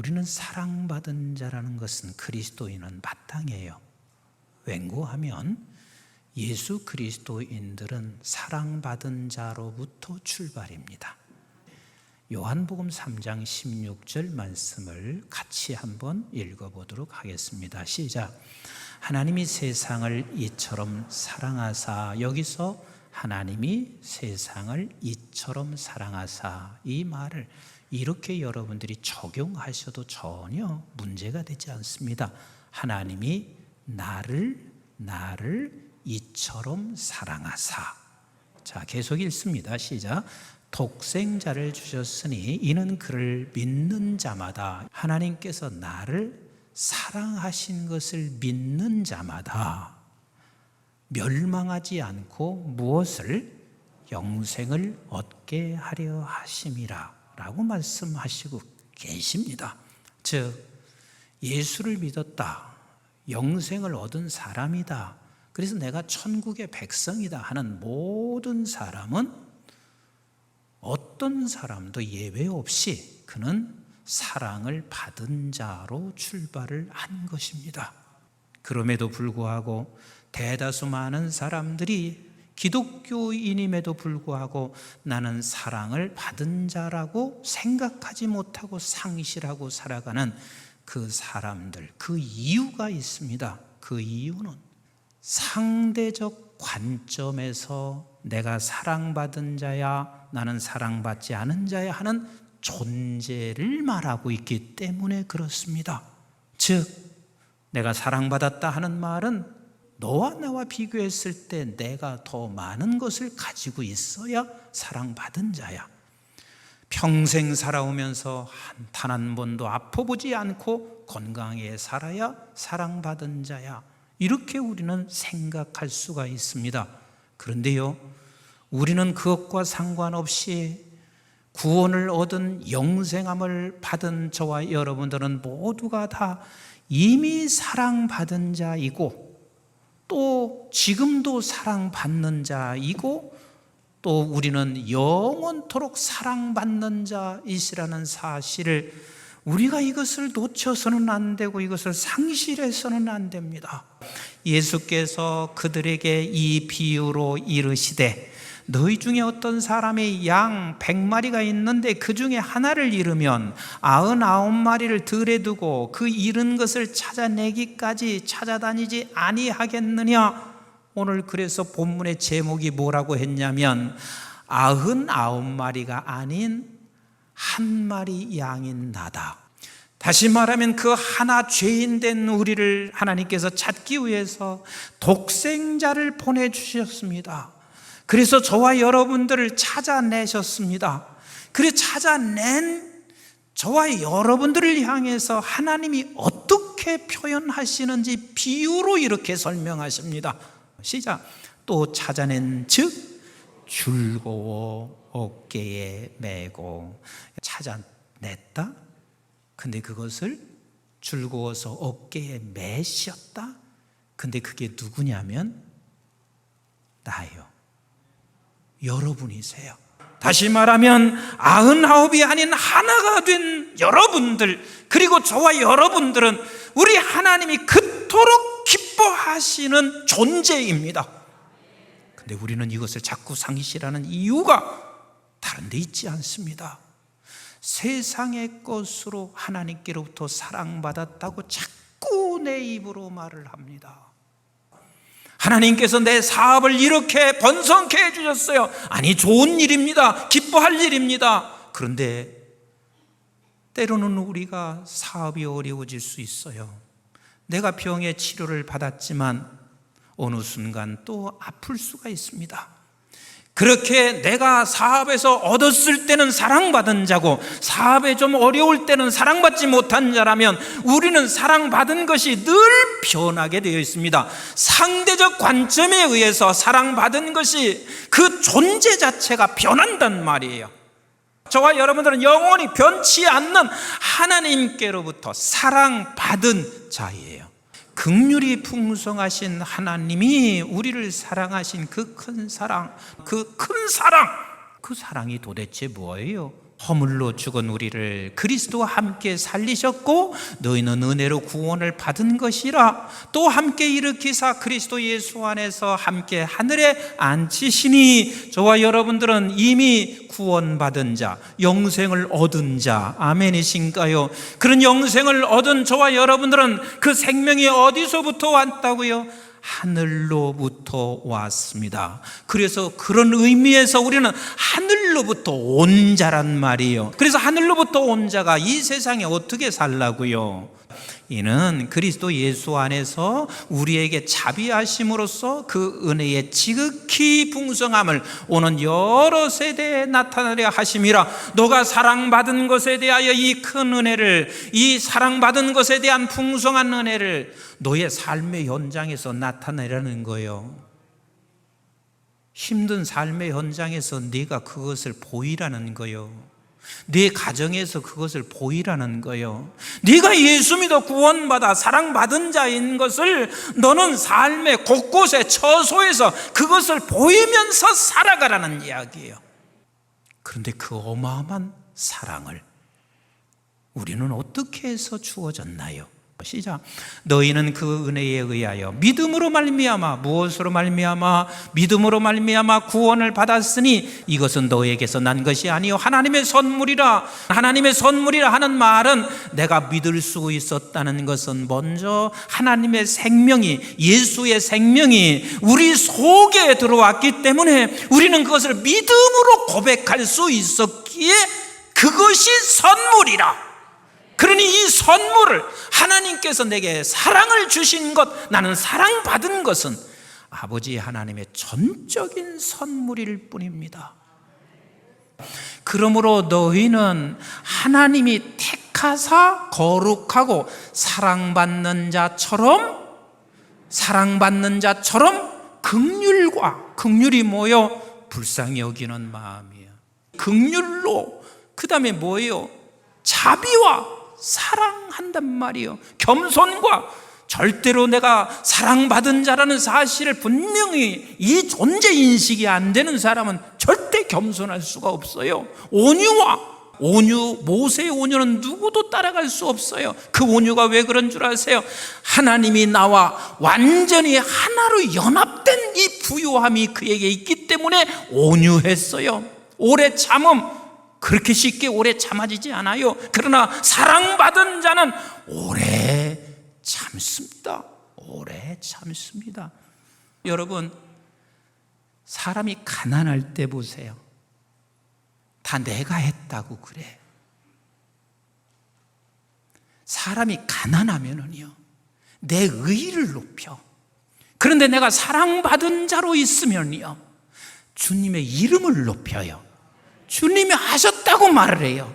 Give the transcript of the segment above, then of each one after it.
우리는 사랑받은 자라는 것은 그리스도인은 마땅해요. 웬고하면 예수 그리스도인들은 사랑받은 자로부터 출발입니다. 요한복음 3장 16절 말씀을 같이 한번 읽어보도록 하겠습니다. 시작. 하나님이 세상을 이처럼 사랑하사 여기서 하나님이 세상을 이처럼 사랑하사 이 말을 이렇게 여러분들이 적용하셔도 전혀 문제가 되지 않습니다. 하나님이 나를 나를 이처럼 사랑하사. 자, 계속 읽습니다. 시작. 독생자를 주셨으니 이는 그를 믿는 자마다 하나님께서 나를 사랑하신 것을 믿는 자마다 멸망하지 않고 무엇을 영생을 얻게 하려 하심이라 라고 말씀하시고 계십니다. 즉 예수를 믿었다. 영생을 얻은 사람이다. 그래서 내가 천국의 백성이다 하는 모든 사람은 어떤 사람도 예외 없이 그는 사랑을 받은 자로 출발을 한 것입니다. 그럼에도 불구하고 대다수 많은 사람들이 기독교인임에도 불구하고 나는 사랑을 받은 자라고 생각하지 못하고 상실하고 살아가는 그 사람들, 그 이유가 있습니다. 그 이유는 상대적 관점에서 내가 사랑받은 자야, 나는 사랑받지 않은 자야 하는 존재를 말하고 있기 때문에 그렇습니다. 즉, 내가 사랑받았다 하는 말은 너와 나와 비교했을 때 내가 더 많은 것을 가지고 있어야 사랑받은 자야. 평생 살아오면서 단 한 번도 아파보지 않고 건강하게 살아야 사랑받은 자야. 이렇게 우리는 생각할 수가 있습니다. 그런데요, 우리는 그것과 상관없이 구원을 얻은 영생함을 받은 저와 여러분들은 모두가 다 이미 사랑받은 자이고 또 지금도 사랑받는 자이고 또 우리는 영원토록 사랑받는 자이시라는 사실을 우리가 이것을 놓쳐서는 안 되고 이것을 상실해서는 안 됩니다. 예수께서 그들에게 이 비유로 이르시되 너희 중에 어떤 사람이 양 백마리가 있는데 그 중에 하나를 잃으면 아흔아홉 마리를 들에 두고 그 잃은 것을 찾아내기까지 찾아다니지 아니하겠느냐? 오늘 그래서 본문의 제목이 뭐라고 했냐면 아흔아홉 마리가 아닌 한 마리 양인 나다. 다시 말하면 그 하나 죄인 된 우리를 하나님께서 찾기 위해서 독생자를 보내주셨습니다 그래서 저와 여러분들을 찾아내셨습니다. 그래 찾아낸 저와 여러분들을 향해서 하나님이 어떻게 표현하시는지 비유로 이렇게 설명하십니다. 시작. 또 찾아낸 즉 즐거워 어깨에 메고 찾아냈다. 근데 그것을 즐거워서 어깨에 매셨다. 근데 그게 누구냐면 나요. 여러분이세요. 다시 말하면 아흔아홉이 아닌 하나가 된 여러분들 그리고 저와 여러분들은 우리 하나님이 그토록 기뻐하시는 존재입니다. 근데 우리는 이것을 자꾸 상실하는 이유가 다른 데 있지 않습니다. 세상의 것으로 하나님께로부터 사랑받았다고 자꾸 내 입으로 말을 합니다. 하나님께서 내 사업을 이렇게 번성케 해주셨어요. 아니, 좋은 일입니다. 기뻐할 일입니다. 그런데 때로는 우리가 사업이 어려워질 수 있어요. 내가 병의 치료를 받았지만 어느 순간 또 아플 수가 있습니다. 그렇게 내가 사업에서 얻었을 때는 사랑받은 자고 사업에 좀 어려울 때는 사랑받지 못한 자라면 우리는 사랑받은 것이 늘 변하게 되어 있습니다. 상대적 관점에 의해서 사랑받은 것이 그 존재 자체가 변한단 말이에요. 저와 여러분들은 영원히 변치 않는 하나님께로부터 사랑받은 자예요. 극률이 풍성하신 하나님이 우리를 사랑하신 그 큰 사랑, 그 큰 사랑, 그 사랑이 도대체 뭐예요? 허물로 죽은 우리를 그리스도와 함께 살리셨고 너희는 은혜로 구원을 받은 것이라 또 함께 일으키사 그리스도 예수 안에서 함께 하늘에 앉히시니 저와 여러분들은 이미 구원받은 자 영생을 얻은 자 아멘이신가요? 그런 영생을 얻은 저와 여러분들은 그 생명이 어디서부터 왔다고요? 하늘로부터 왔습니다. 그래서 그런 의미에서 우리는 하늘로부터 온 자란 말이에요. 그래서 하늘로부터 온 자가 이 세상에 어떻게 살라고요? 이는 그리스도 예수 안에서 우리에게 자비하심으로써 그 은혜의 지극히 풍성함을 오는 여러 세대에 나타나려 하심이라 너가 사랑받은 것에 대하여 이 큰 은혜를 이 사랑받은 것에 대한 풍성한 은혜를 너의 삶의 현장에서 나타내라는 거예요. 힘든 삶의 현장에서 네가 그것을 보이라는 거예요. 네 가정에서 그것을 보이라는 거예요. 네가 예수 믿어 구원받아 사랑받은 자인 것을 너는 삶의 곳곳에 처소에서 그것을 보이면서 살아가라는 이야기예요. 그런데 그 어마어마한 사랑을 우리는 어떻게 해서 주어졌나요? 시작. 너희는 그 은혜에 의하여 믿음으로 말미암아 무엇으로 말미암아 믿음으로 말미암아 구원을 받았으니 이것은 너에게서 난 것이 아니요. 하나님의 선물이라. 하나님의 선물이라 하는 말은 내가 믿을 수 있었다는 것은 먼저 하나님의 생명이 예수의 생명이 우리 속에 들어왔기 때문에 우리는 그것을 믿음으로 고백할 수 있었기에 그것이 선물이라 그러니 이 선물을 하나님께서 내게 사랑을 주신 것, 나는 사랑받은 것은 아버지 하나님의 전적인 선물일 뿐입니다. 그러므로 너희는 하나님이 택하사 거룩하고 사랑받는 자처럼 사랑받는 자처럼 극률과 극률이 뭐요? 불쌍히 여기는 마음이에요. 극률로 그다음에 뭐예요? 자비와 사랑한단 말이요. 겸손과 절대로 내가 사랑받은 자라는 사실을 분명히 이 존재 인식이 안 되는 사람은 절대 겸손할 수가 없어요. 온유와 온유, 모세의 온유는 누구도 따라갈 수 없어요. 그 온유가 왜 그런 줄 아세요? 하나님이 나와 완전히 하나로 연합된 이 부유함이 그에게 있기 때문에 온유했어요. 오래 참음, 그렇게 쉽게 오래 참아지지 않아요. 그러나 사랑받은 자는 오래 참습니다. 오래 참습니다. 여러분, 사람이 가난할 때 보세요. 다 내가 했다고 그래. 사람이 가난하면은요, 내 의의를 높여. 그런데 내가 사랑받은 자로 있으면요, 주님의 이름을 높여요. 주님이 하셨 다고 말을 해요.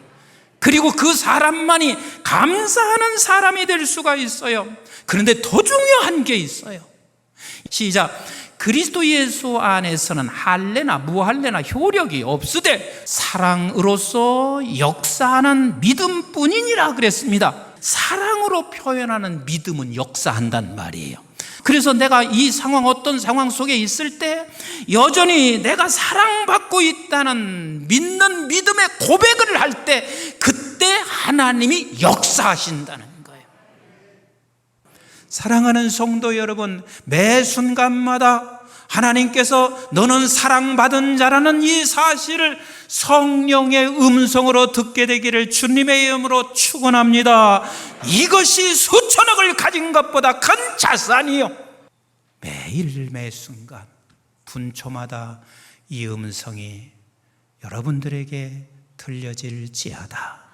그리고 그 사람만이 감사하는 사람이 될 수가 있어요. 그런데 더 중요한 게 있어요. 시작. 그리스도 예수 안에서는 할례나 무할례나 효력이 없으되 사랑으로서 역사하는 믿음뿐이니라 그랬습니다. 사랑으로 표현하는 믿음은 역사한단 말이에요. 그래서 내가 이 상황 어떤 상황 속에 있을 때 여전히 내가 사랑받고 있다는 믿는 믿음의 고백을 할 때 그때 하나님이 역사하신다는 거예요. 사랑하는 성도 여러분, 매 순간마다 하나님께서 너는 사랑받은 자라는 이 사실을 성령의 음성으로 듣게 되기를 주님의 이름으로 축원합니다. 이것이 수천억을 가진 것보다 큰 자산이요. 매일 매 순간 분초마다 이 음성이 여러분들에게 들려질지어다.